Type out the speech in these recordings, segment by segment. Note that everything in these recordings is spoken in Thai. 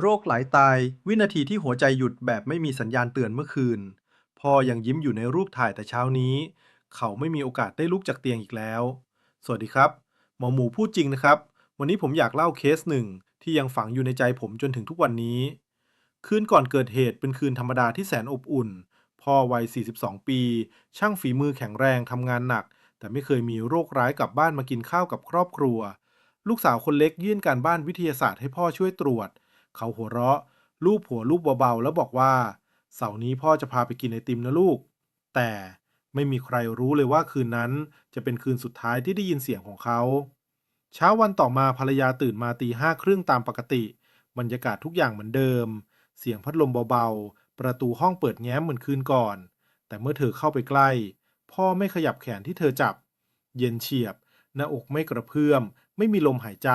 โรคไหลาตาย วินาทีที่หัวใจหยุดแบบไม่มีสัญญาณเตือนเมื่อคืน พ่อยังยิ้มอยู่ในรูปถ่ายแต่เช้านี้ เขาไม่มีโอกาสได้ลุกจากเตียงอีกแล้ว สวัสดีครับ หมอหมูพูดจริงนะครับ วันนี้ผมอยากเล่าเคสหนึ่งที่ยังฝังอยู่ในใจผมจนถึงทุกวันนี้ คืนก่อนเกิดเหตุเป็นคืนธรรมดาที่แสนอบอุ่น พ่อวัย 42 ปี ช่างฝีมือแข็งแรงทำงานหนัก แต่ไม่เคยมีโรคร้ายกลับบ้านมากินข้าวกับครอบครัว ลูกสาวคนเล็กยื่นการบ้านวิทยาศาสตร์ให้พ่อช่วยตรวจ เขาหัวเราะ ลูบหัวลูบเบาๆแล้วบอกว่า เสาร์นี้พ่อจะพาไปกินไอติมนะลูก แต่ไม่มีใครรู้เลยว่าคืนนั้นจะเป็นคืนสุดท้ายที่ได้ยินเสียงของเขา เช้าวันต่อมาภรรยาตื่นมาตีห้าครึ่งตามปกติ บรรยากาศทุกอย่างเหมือนเดิม เสียงพัดลมเบาๆ ประตูห้องเปิดแง้มเหมือนคืนก่อน แต่เมื่อเธอเข้าไปใกล้ พ่อไม่ขยับแขนที่เธอจับ เย็นเฉียบ หน้าอกไม่กระเพื่อม ไม่มีลมหายใจ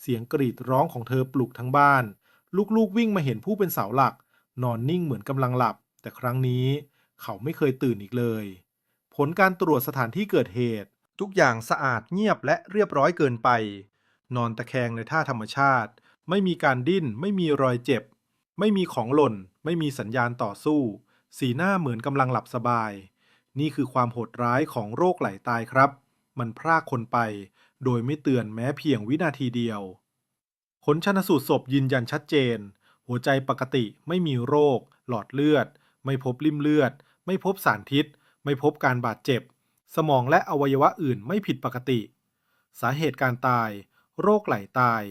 เสียงกรีดร้องของเธอปลุกทั้งบ้าน ลูกๆวิ่งมาเห็นผู้เป็นเสาหลัก นอนนิ่งเหมือนกำลังหลับ แต่ครั้งนี้เขาไม่เคยตื่นอีกเลย ผลการตรวจสถานที่เกิดเหตุ ทุกอย่างสะอาดเงียบและเรียบร้อยเกินไป นอนตะแคงในท่าธรรมชาติ ไม่มีการดิ้น ไม่มีรอยเจ็บ ไม่มีของหล่น ไม่มีสัญญาณต่อสู้ สีหน้าเหมือนกำลังหลับสบาย นี่คือความโหดร้ายของโรคไหลตายครับ มันพรากคนไป โดยไม่เตือนแม้เพียงวินาทีเดียว ลชันสูตรศพยืนยันชัดเจน หัวใจปกติไม่มีโรค หลอดเลือด ไม่พบริ่มเลือด ไม่พบสารพิษ ไม่พบการบาดเจ็บ สมองและอวัยวะอื่นไม่ผิดปกติ สาเหตุการตาย โรคไหลตาย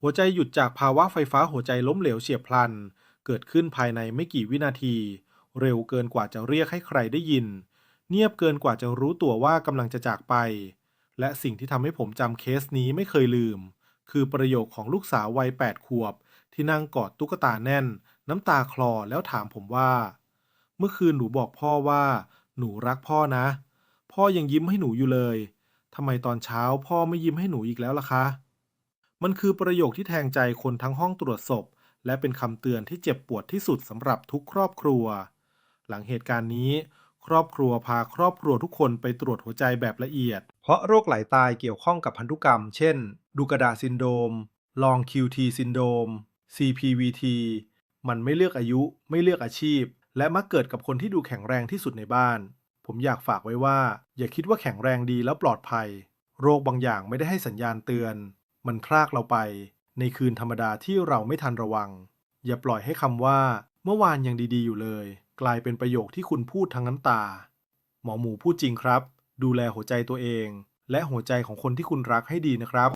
หัวใจหยุดจากภาวะไฟฟ้าหัวใจล้มเหลวเฉียบพลัน เกิดขึ้นภายในไม่กี่วินาที เร็วเกินกว่าจะเรียกให้ใครได้ยิน เงียบเกินกว่าจะรู้ตัวว่ากำลังจะจากไป และสิ่งที่ทำให้ผมจำเคสนี้ไม่เคยลืม คือประโยคของลูกสาววัย8ขวบ ที่นั่งกอดตุ๊กตาแน่น น้ำตาคลอแล้วถามผมว่า เมื่อคืนหนูบอกพ่อว่า หนูรักพ่อนะ พ่อยังยิ้มให้หนูอยู่เลยทำไมตอนเช้าพ่อไม่ยิ้มให้หนูอีกแล้วล่ะคะ มันคือประโยคที่แทงใจคนทั้งห้องตรวจศพ และเป็นคำเตือนที่เจ็บปวดที่สุดสำหรับทุกครอบครัว หลังเหตุการณ์นี้ ครอบครัวพาครอบครัวทุกคนไปตรวจหัวใจแบบละเอียด เพราะโรคไหลตายเกี่ยวข้องกับพันธุกรรม เช่น ดูกระดาซินโดรมลอง QT ซินโดรม CPVT มันไม่เลือกอายุไม่เลือกอาชีพ และมักเกิดกับคนที่ดูแข็งแรงที่สุดในบ้าน ผมอยากฝากไว้ว่า อย่าคิดว่าแข็งแรงดีแล้วปลอดภัย โรคบางอย่างไม่ได้ให้สัญญาณเตือน มันพรากเราไป ในคืนธรรมดาที่เราไม่ทันระวัง อย่าปล่อยให้คำว่า เมื่อวานยังดีๆอยู่เลย กลายเป็นประโยคที่คุณพูดทั้งน้ำตา หมอหมูพูดจริงครับ ดูแลหัวใจตัวเอง และหัวใจของคนที่คุณรักให้ดีนะครับ